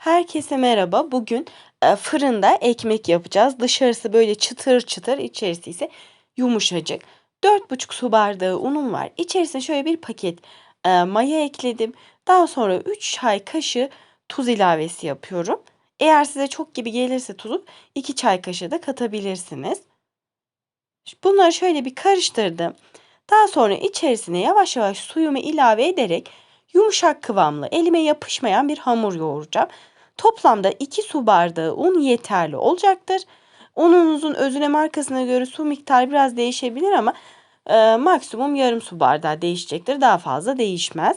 Herkese merhaba. Bugün e, fırında ekmek yapacağız. Dışarısı böyle çıtır çıtır, içerisi ise yumuşacık. 4,5 su bardağı unum var. İçerisine şöyle bir paket e, maya ekledim. Daha sonra 3 çay kaşığı tuz ilavesi yapıyorum. Eğer size çok gibi gelirse tuzu 2 çay kaşığı da katabilirsiniz. Bunları şöyle bir karıştırdım. Daha sonra içerisine yavaş yavaş suyumu ilave ederek yumuşak kıvamlı, elime yapışmayan bir hamur yoğuracağım. Toplamda 2 su bardağı un yeterli olacaktır. Ununuzun özüne markasına göre su miktarı biraz değişebilir ama e, maksimum yarım su bardağı değişecektir. Daha fazla değişmez.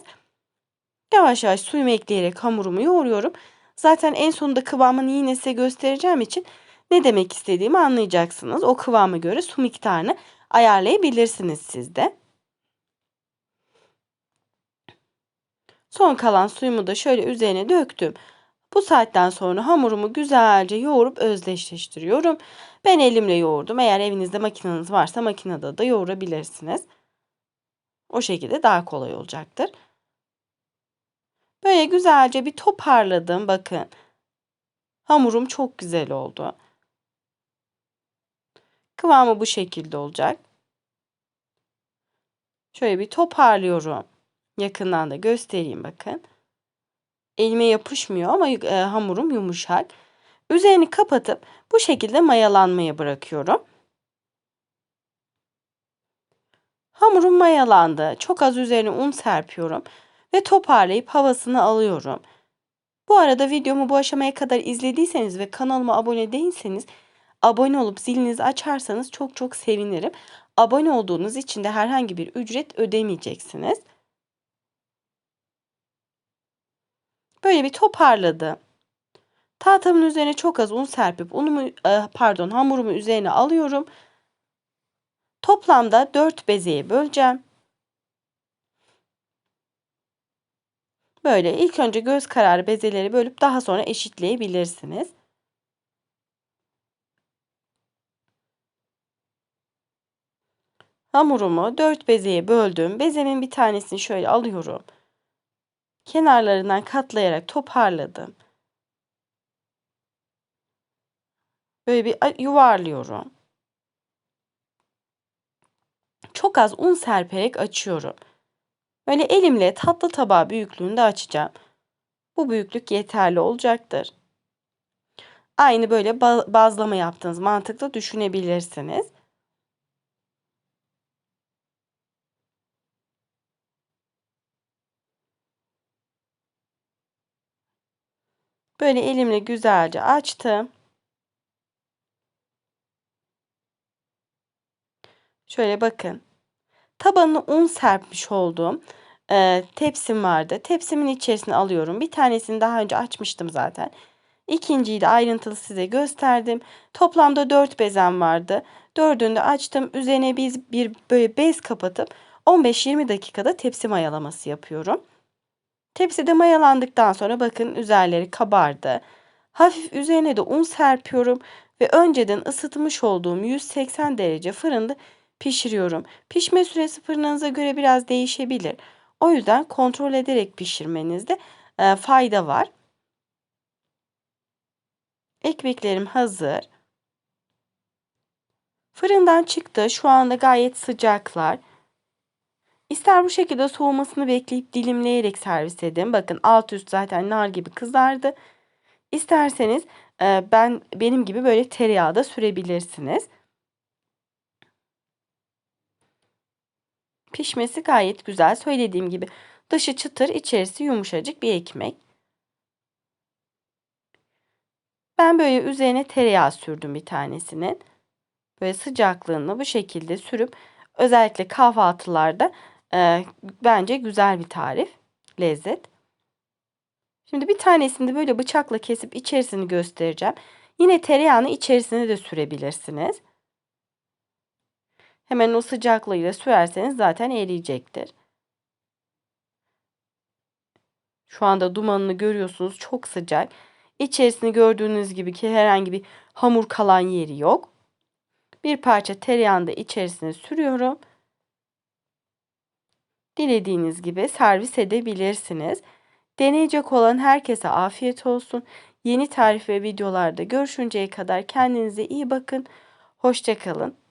Yavaş yavaş suyumu ekleyerek hamurumu yoğuruyorum. Zaten en sonunda kıvamını yine size göstereceğim için ne demek istediğimi anlayacaksınız. O kıvama göre su miktarını ayarlayabilirsiniz siz de. Son kalan suyumu da şöyle üzerine döktüm. Bu saatten sonra hamurumu güzelce yoğurup özdeşleştiriyorum. Ben elimle yoğurdum. Eğer evinizde makineniz varsa makinede de yoğurabilirsiniz. O şekilde daha kolay olacaktır. Böyle güzelce bir toparladım. Bakın. Hamurum çok güzel oldu. Kıvamı bu şekilde olacak. Şöyle bir toparlıyorum. Yakından da göstereyim bakın. Elime yapışmıyor ama e, hamurum yumuşak. Üzerini kapatıp bu şekilde mayalanmaya bırakıyorum. Hamurum mayalandı. Çok az üzerine un serpiyorum ve toparlayıp havasını alıyorum. Bu arada videomu bu aşamaya kadar izlediyseniz ve kanalıma abone değilseniz abone olup zilinizi açarsanız çok çok sevinirim. Abone olduğunuz için de herhangi bir ücret ödemeyeceksiniz. Böyle bir toparladım. Tahtamın üzerine çok az un serpip unumu e, pardon hamurumu üzerine alıyorum. Toplamda 4 bezeye böleceğim. Böyle ilk önce göz kararı bezeleri bölüp daha sonra eşitleyebilirsiniz. Hamurumu 4 bezeye böldüm. Bezemin bir tanesini şöyle alıyorum. Kenarlarından katlayarak toparladım. Böyle bir yuvarlıyorum. Çok az un serperek açıyorum. Böyle elimle tatlı tabağı büyüklüğünde açacağım. Bu büyüklük yeterli olacaktır. Aynı böyle bazlama yaptığınız mantıkla düşünebilirsiniz. Böyle elimle güzelce açtım. Şöyle bakın. Tabanına un serpmiş olduğum e, tepsim vardı. Tepsimin içerisine alıyorum. Bir tanesini daha önce açmıştım zaten. İkinciyi de ayrıntılı size gösterdim. Toplamda 4 bezem vardı. Dördünü de açtım. Üzerine biz bir böyle bez kapatıp 15-20 dakikada tepsi mayalaması yapıyorum. Tepside mayalandıktan sonra bakın üzerleri kabardı. Hafif üzerine de un serpiyorum ve önceden ısıtmış olduğum 180 derece fırında pişiriyorum. Pişme süresi fırınınıza göre biraz değişebilir. O yüzden kontrol ederek pişirmenizde e, fayda var. Ekmeklerim hazır. Fırından çıktı. Şu anda gayet sıcaklar. İster bu şekilde soğumasını bekleyip dilimleyerek servis edin. Bakın alt üst zaten nar gibi kızardı. İsterseniz e, ben benim gibi böyle tereyağı da sürebilirsiniz. Pişmesi gayet güzel. Söylediğim gibi dışı çıtır, içerisi yumuşacık bir ekmek. Ben böyle üzerine tereyağı sürdüm bir tanesinin. Böyle sıcaklığını bu şekilde sürüp özellikle kahvaltılarda e, bence güzel bir tarif, lezzet. Şimdi bir tanesini de böyle bıçakla kesip içerisini göstereceğim. Yine tereyağını içerisine de sürebilirsiniz. Hemen o sıcaklığıyla sürerseniz zaten eriyecektir. Şu anda dumanını görüyorsunuz. Çok sıcak. İçerisini gördüğünüz gibi ki herhangi bir hamur kalan yeri yok. Bir parça tereyağını da içerisine sürüyorum. Dilediğiniz gibi servis edebilirsiniz. Deneyecek olan herkese afiyet olsun. Yeni tarif ve videolarda görüşünceye kadar kendinize iyi bakın. Hoşça kalın.